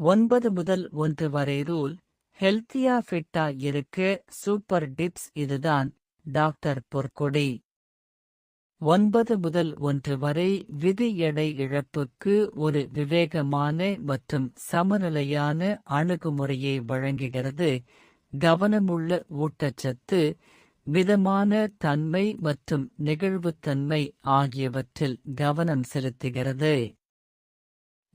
ஒன்பது முதல் ஒன்று வரை ரூல். ஹெல்த்தியா ஃபிட்டா இருக்க. சூப்பர் டிப்ஸ் இதுதான். டாக்டர் பொற்கொடி. ஒன்பது முதல் ஒன்று வரை விதி எடை இழப்புக்கு ஒரு விவேகமான மற்றும் சமநிலையான அணுகுமுறையை வழங்குகிறது. கவனமுள்ள ஊட்டச்சத்து மிதமான தன்மை மற்றும் நெகிழ்வுத்தன்மை ஆகியவற்றில் கவனம் செலுத்துகிறது.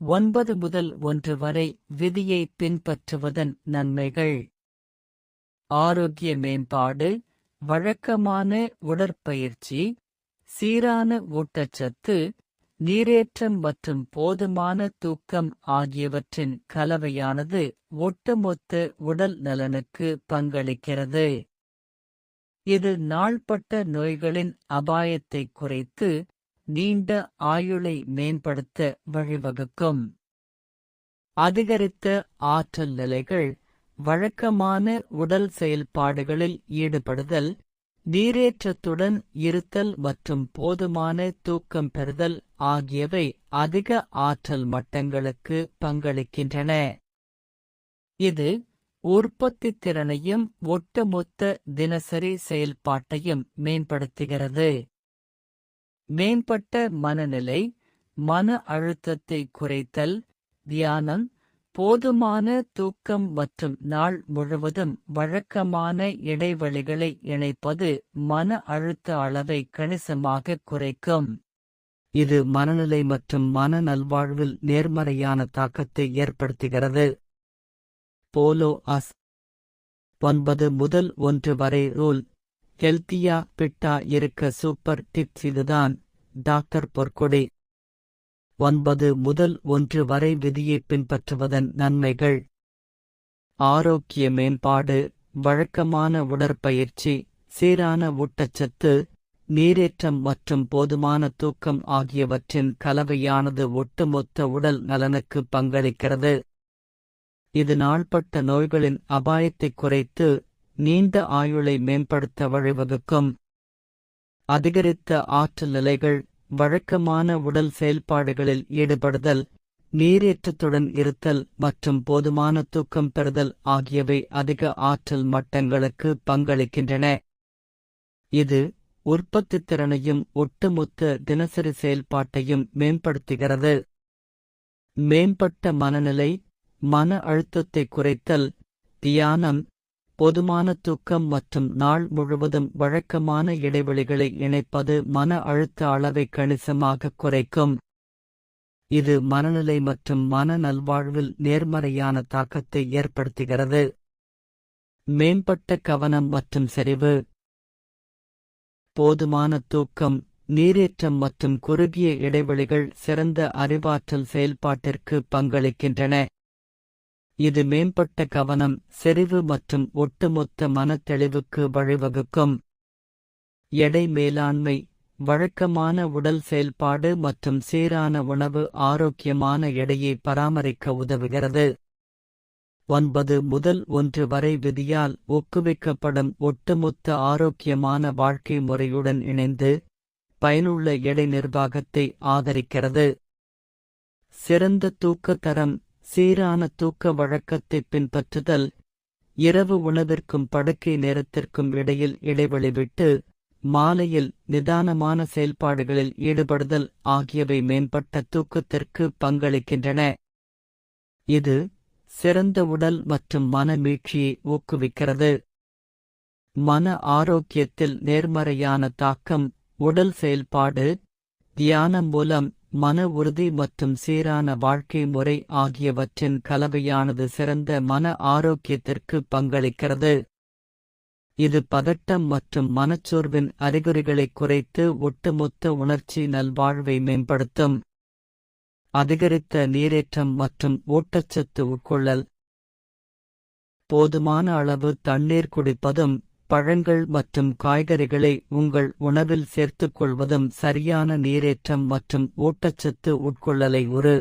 ஒன்பது முதல் ஒன்று வரை விதியை பின்பற்றுவதன் நன்மைகள். ஆரோக்கிய மேம்பாடு வழக்கமான உடற்பயிற்சி சீரான ஊட்டச்சத்து நீரேற்றம் மற்றும் போதுமான தூக்கம் ஆகியவற்றின் கலவையானது ஒட்டுமொத்த உடல் நலனுக்கு பங்களிக்கிறது. இது நாள்பட்ட நோய்களின் அபாயத்தை குறைத்து நீண்ட ஆயுளை மேம்படுத்த வழிவகுக்கும். அதிகரித்த ஆற்றல் நிலைகள் வழக்கமான உடல் செயல்பாடுகளில் ஈடுபடுதல் நீரேற்றத்துடன் இருத்தல் மற்றும் போதுமான தூக்கம் பெறுதல் ஆகியவை அதிக ஆற்றல் மட்டங்களுக்கு பங்களிக்கின்றன. இது உற்பத்தி திறனையும் ஒட்டுமொத்த தினசரி செயல்பாட்டையும் மேம்படுத்துகிறது. மேம்பட்ட மனநிலை மன அழுத்தத்தை குறைத்தல் தியானம் போதுமான தூக்கம் மற்றும் நாள் முழுவதும் வழக்கமான இடைவெளிகளை இணைப்பது மன அழுத்த அளவை கணிசமாக குறைக்கும். இது மனநிலை மற்றும் மன நல்வாழ்வில் நேர்மறையான தாக்கத்தை ஏற்படுத்துகிறது. போலோ அஸ் ஒன்பது முதல் ஒன்று வரை ரூல் ஹெல்த்தியா பிட்டா இருக்க சூப்பர் டிப்ஸ் இதுதான். டாக்டர் பொற்கொடி. ஒன்பது முதல் ஒன்று வரை விதியை பின்பற்றுவதன் நன்மைகள். ஆரோக்கிய மேம்பாடு வழக்கமான உடற்பயிற்சி சீரான ஊட்டச்சத்து நீரேற்றம் மற்றும் போதுமான தூக்கம் ஆகியவற்றின் கலவையானது ஒட்டுமொத்த உடல் நலனுக்கு பங்களிக்கிறது. இது நாள்பட்ட நோய்களின் அபாயத்தை குறைத்து நீண்ட ஆயுளை மேம்படுத்த வழிவகுக்கும். அதிகரித்த ஆற்றல் நிலைகள் வழக்கமான உடல் செயல்பாடுகளில் ஈடுபடுதல் நீரேற்றத்துடன் இருத்தல் மற்றும் போதுமான தூக்கம் பெறுதல் ஆகியவை அதிக ஆற்றல் மட்டங்களுக்கு பங்களிக்கின்றன. இது உற்பத்தி திறனையும் ஒட்டுமொத்த தினசரி செயல்பாட்டையும் மேம்படுத்துகிறது. மேம்பட்ட மனநிலை மன அழுத்தத்தை குறைத்தல் தியானம் போதுமான தூக்கம் மற்றும் நாள் முழுவதும் வழக்கமான இடைவெளிகளை இணைப்பது மன அழுத்த அளவை கணிசமாக குறைக்கும். இது மனநிலை மற்றும் மன நல்வாழ்வில் நேர்மறையான தாக்கத்தை ஏற்படுத்துகிறது. மேம்பட்ட கவனம் மற்றும் செறிவு. போதுமான தூக்கம் நீரேற்றம் மற்றும் குறுகிய இடைவெளிகள் சிறந்த அறிவாற்றல் செயல்பாட்டிற்கு பங்களிக்கின்றன. இது மேம்பட்ட கவனம் செறிவு மற்றும் ஒட்டுமொத்த மனத்தெளிவுக்கு வழிவகுக்கும். எடை மேலாண்மை வழக்கமான உடல் செயல்பாடு மற்றும் சீரான உணவு ஆரோக்கியமான எடையை பராமரிக்க உதவுகிறது. ஒன்பது முதல் ஒன்று வரை விதியால் ஊக்குவிக்கப்படும் ஒட்டுமொத்த ஆரோக்கியமான வாழ்க்கை முறையுடன் இணைந்து பயனுள்ள எடை நிர்வாகத்தை ஆதரிக்கிறது. சிறந்த தூக்க தரம் சீரான தூக்க வழக்கத்தை பின்பற்றுதல் இரவு உணவிற்கும் படுக்கை நேரத்திற்கும் இடையில் இடைவெளி விட்டு மாலையில் நிதானமான செயல்பாடுகளில் ஈடுபடுதல் ஆகியவை மேம்பட்ட தூக்கத்திற்கு பங்களிக்கின்றன. இது சிறந்த உடல் மற்றும் மன மீட்சியை ஊக்குவிக்கிறது. மன ஆரோக்கியத்தில் நேர்மறையான தாக்கம் உடல் செயல்பாடு தியானம் மூலம் மன உறுதி மற்றும் சீரான வாழ்க்கை முறை ஆகியவற்றின் கலவையானது சிறந்த மன ஆரோக்கியத்திற்கு பங்களிக்கிறது. இது பதட்டம் மற்றும் மனச்சோர்வின் அறிகுறிகளை குறைத்து ஒட்டுமொத்த உணர்ச்சி நல்வாழ்வை மேம்படுத்தும். அதிகரித்த நீரேற்றம் மற்றும் ஊட்டச்சத்து உட்கொள்ளல். போதுமான அளவு தண்ணீர் குடிப்பதும் பழங்கள் மற்றும் காய்கறிகளை உங்கள் உணவில் சேர்த்துக் கொள்வதும் சரியான நீரேற்றம் மற்றும் ஊட்டச்சத்து உட்கொள்ளலை ஒரு